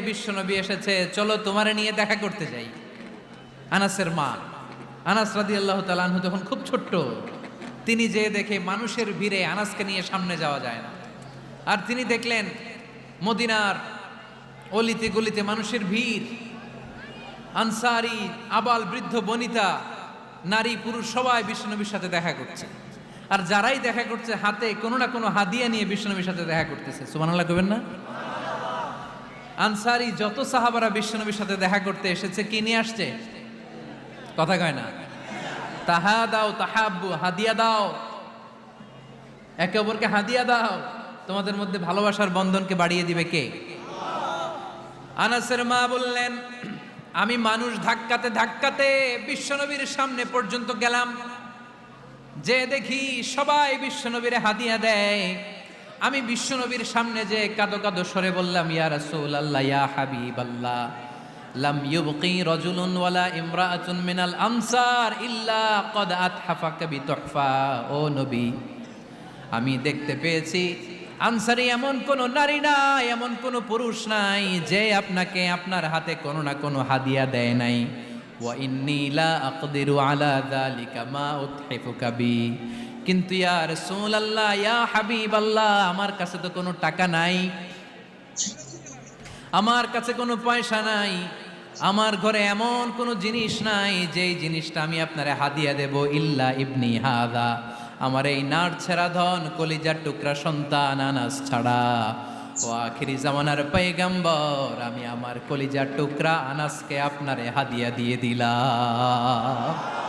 বিশ্বনবী এসেছে, চলো তোমারে নিয়ে দেখা করতে যাই। আনাসের মা, আনাস রাদি আল্লাহ তালাহু তখন খুব ছোট্ট, তিনি যে দেখে মানুষের ভিড়ে আনাসকে নিয়ে সামনে যাওয়া যায় না। আর তিনি দেখলেন মদিনার অলিতে গলিতে মানুষের ভিড়। আনসারি, আবাল, বৃদ্ধ, বনিতা, নারী, পুরুষ সবাই বিষ্ণনবীর সাথে দেখা করছে। আর যারাই দেখা করছে, হাতে কোনো না কোনো হাদিয়া নিয়ে বিষ্ণনবীর সাথে দেখা করতেছে। সুবহানাল্লাহ কবেন না? আনসারি যত সাহাবারা বিশ্বনবীর সাথে দেখা করতে এসেছে, কি নিয়ে আসছে? কথা কয় না। তাহা দাও, তাহাব্বু, হাদিয়া দাও। একে অপরকে হাদিয়া দাও। তোমাদের মধ্যে ভালোবাসার বন্ধনকে বাড়িয়ে দিবে কে? আনাসের মা বললেন, আমি মানুষ ধাক্কাতে ধাক্কাতে বিশ্বনবীর সামনে পর্যন্ত গেলাম। যে দেখি সবাই বিশ্বনবীরে হাদিয়া দেয়। আমি বিশ্বনবীর সামনে যে কাদো কাদো সরে বললাম, ইয়া রাসূল আল্লাহ ইয়া হাবিব আল্লাহ লাম ইউবকি রাজুলুন ওয়ালা ইমরাআতুন মিনাল আমসার ইল্লা কদ আতহাফাকা বিতুহফা। ও নবী, আমি দেখতে পেয়েছি, আনসারি এমন কোন নারী নাই, এমন কোন পুরুষ নাই, যে আপনাকে আপনার হাতে কোনো না কোনো হাদিয়া দেয় নাই। ওয়া ইন্নী লা আকদিরু আলা যালিকা মা উতহিফুকা বি। কিন্তু ইয়ার ইয়া আল্লাহ ইয়া হাবিব আল্লাহ আমার কাছে তো কোনো টাকা নাই। আমার কাছে কোনো পয়সা নাই। আমার ঘরে এমন কোনো জিনিস নাই, যেই জিনিসটা আমি আপনারে হাদিয়া দেব, ইল্লা ইবনি হাদা। আমার এই নার ছেড়া ধন, কলিজার টুকরা সন্তান, আনাস ছাড়া। ও আখিরি জামানার পৈগম্বর আমি আমার কলিজার টুকরা, আনাসকে আপনারে হাদিয়া দিয়ে দিলাম।